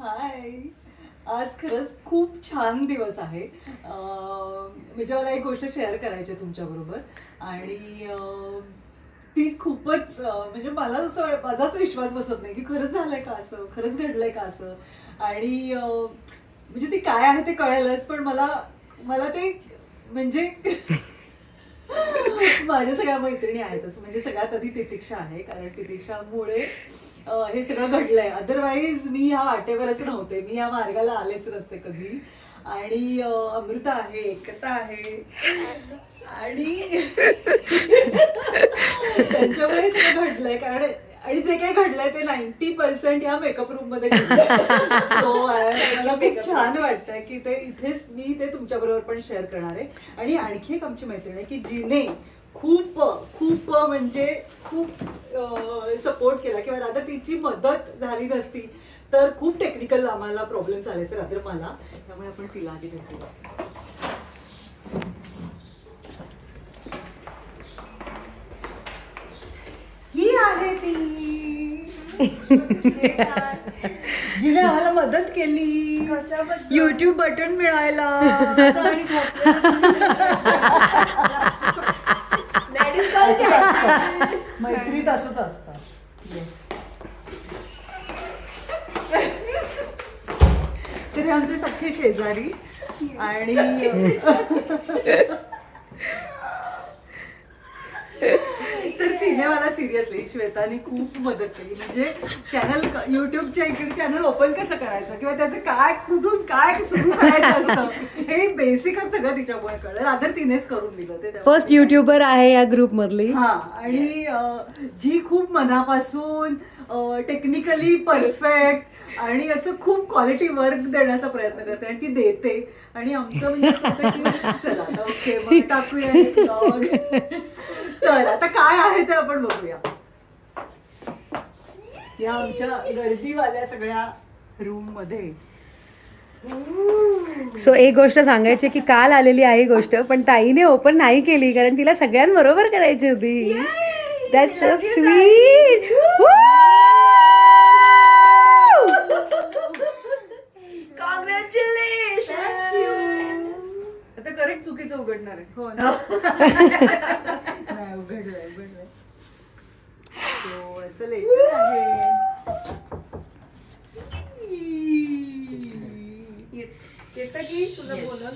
हाय. आज खरंच खूप छान दिवस आहे. म्हणजे मला एक गोष्ट शेअर करायची आहे तुमच्याबरोबर आणि ती खूपच म्हणजे मला जसं माझाच विश्वास बसत नाही की खरंच झालंय का असं खरंच घडलंय का असं? आणि म्हणजे ती काय आहे ते कळेलच पण मला मला ते म्हणजे माझ्या सगळ्या मैत्रिणी आहेतच म्हणजे सगळ्यात आधी तितिक्षा आहे कारण तितिक्षामुळे हे सगळं घडलंय. अदरवाईज मी ह्या वाटेवरच नव्हते. मी या मार्गाला आलेच नसते कधी. आणि अमृता आहे एकता आहे. आणि त्यांच्यामुळे सगळं घडलंय. कारण आणि जे काही घडलंय ते नाईन्टी पर्सेंट ह्या मेकअप रूममध्ये सो मला खूप छान वाटतंय की ते इथेच मी ते तुमच्या बरोबर पण शेअर करणार आहे. आणि आणखी एक आमची मैत्रीण आहे की जिने खूप खूप म्हणजे खूप सपोर्ट केला. किंवा राधा तिची मदत झाली नसती तर खूप टेक्निकल आम्हाला प्रॉब्लेम्स आले असते रात्र मला. त्यामुळे आपण तिला आधी भेटूया. ही आहे ती. जिने आम्हाला मदत केली. युट्यूब बटन मिळायला. असतं. मैत्रीत असंच असतं तर आमची आमचे सख्खे शेजारी आणि तर तिने मला सिरियसली श्वेताने खूप मदत केली. म्हणजे चॅनल युट्यूबच्या इकडे चॅनल ओपन कसं करायचं? किंवा त्याचं काय कुठून काय सुरू करायचं असतं? हे बेसिकच सगळं तिच्यामुळे कळलं. रादर तिनेच करून दिलं ते. फर्स्ट युट्यूबर आहे या ग्रुप मधली. हा आणि जी खूप मनापासून टेक्निकली परफेक्ट आणि असं खूप क्वालिटी वर्क देण्याचा प्रयत्न करते आणि ती देते. आणि आमचं म्हणजे चला ओके मग टाकूया. तर आता काय आहे ते आपण बघूया. या आमच्या गर्दीवाल्या सगळ्या रूममध्ये. सो एक गोष्ट सांगायची की काल आलेली आहे गोष्ट पण ताईने ओपन नाही केली कारण तिला सगळ्यांबरोबर करायची होती. दॅट्स सो स्वीट आता करेक्ट चुकीचं उघडणार आहे. हो ना? So, असं लेटर आहे. येतं की तुला बोलवलं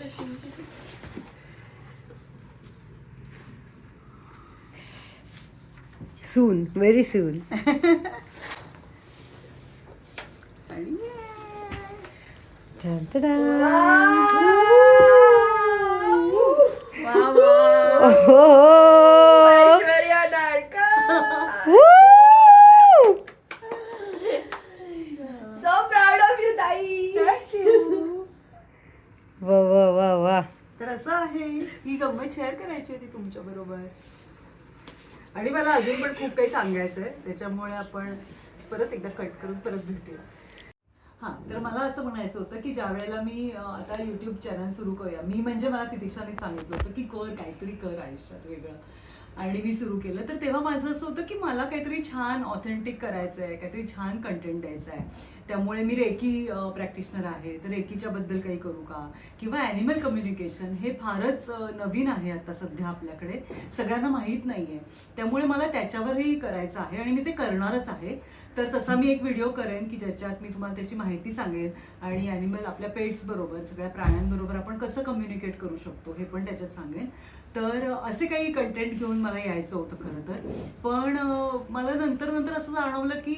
सून व्हेरी सून आणि तुमच्या बरोबर आणि मला अजून पण खूप काही सांगायचं आहे त्याच्यामुळे आपण परत एकदा कट करून परत भेटूया. हां तर मला असं म्हणायचं होतं की ज्या वेळेला मी आता यूट्यूब चॅनल सुरू करूया मी म्हणजे मला तितिक्षाने सांगितलं होतं की कर काहीतरी कर आयुष्यात वेगळं. आणि मी सुरू केलं. तर तेव्हा माझं असं होतं की मला काहीतरी छान ऑथेंटिक करायचं आहे काहीतरी छान कंटेंट द्यायचं आहे त्यामुळे मी रेकी प्रॅक्टिशनर आहे. तर रेकीच्याबद्दल काही करू का? किंवा ॲनिमल कम्युनिकेशन हे फारच नवीन आहे आता सध्या आपल्याकडे. सगळ्यांना माहीत नाही आहे त्यामुळे मला त्याच्यावरही करायचं आहे आणि मी ते करणारच आहे. तर तसा मी एक व्हिडिओ करेन की ज्याच्यात मी तुम्हाला त्याची माहिती सांगेन. आणि ॲनिमल आपल्या पेट्सबरोबर सगळ्या प्राण्यांबरोबर आपण कसं कम्युनिकेट करू शकतो हे पण त्याच्यात सांगेन. तर असे काही कंटेंट घेऊन मला यायचं होतं खरं तर. पण मला नंतर नंतर असं जाणवलं की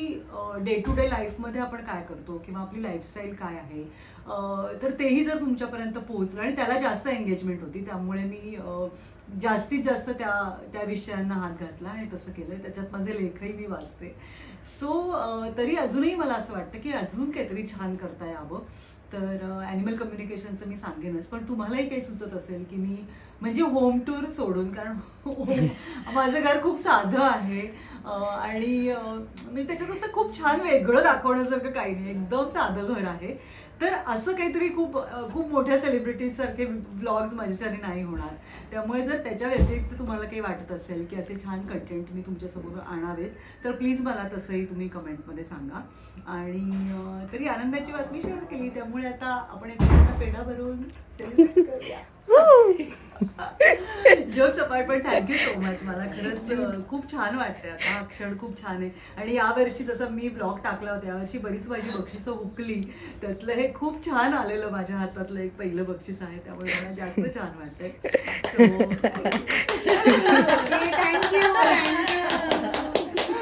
डे टू डे लाईफमध्ये आपण काय करतो किंवा आपली लाईफस्टाईल काय आहे तर तेही जर तुमच्यापर्यंत पोहोचलं आणि त्याला जास्त एंगेजमेंट होती त्यामुळे मी जास्तीत जास्त त्या त्या विषयांना हात घातला आणि तसं केलं. त्याच्यात माझे लेखही मी वाचते. सो तरी अजूनही मला असं वाटतं की अजून काहीतरी छान करता यावं. तर ॲनिमल कम्युनिकेशनचं मी सांगेनच. पण तुम्हालाही काही सुचत असेल की मी म्हणजे होम टूर सोडून कारण माझं घर खूप साधं आहे. आणि म्हणजे त्याच्यात असं खूप छान वेगळं दाखवण्यासारखं काही नाही. एकदम साधं घर आहे. तर असं काहीतरी खूप खूप मोठ्या सेलिब्रिटीजसारखे ब्लॉग्स माझ्याच्याने नाही होणार. त्यामुळे जर त्याच्या व्यतिरिक्त तुम्हाला काही वाटत असेल की असे छान कंटेंट मी तुमच्यासमोर आणावेत तर प्लीज मला तसंही तुम्ही कमेंटमध्ये सांगा. आणि तरी आनंदाची बातमी शेअर केली. त्यामुळे आता आपण एकमेकांना पेढा भरून सेलिब्रेट करूया. जोक्स अपार्ट पण थँक्यू सो मच मला खरंच खूप छान वाटतंय आता. हा क्षण खूप छान आहे. आणि यावर्षी जसं मी ब्लॉग टाकला होता यावर्षी बरीच माझी बक्षिसं हुकली. त्यातलं हे खूप छान आलेलं माझ्या हातातलं एक पहिलं बक्षीस आहे. त्यामुळे मला जास्त छान वाटतंय.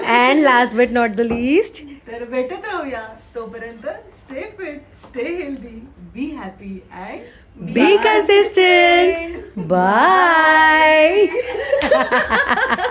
And last but not the least तर भेटत राहूया तोपर्यंत. stay fit, stay healthy, be happy, and be, be consistent. consistent. Bye.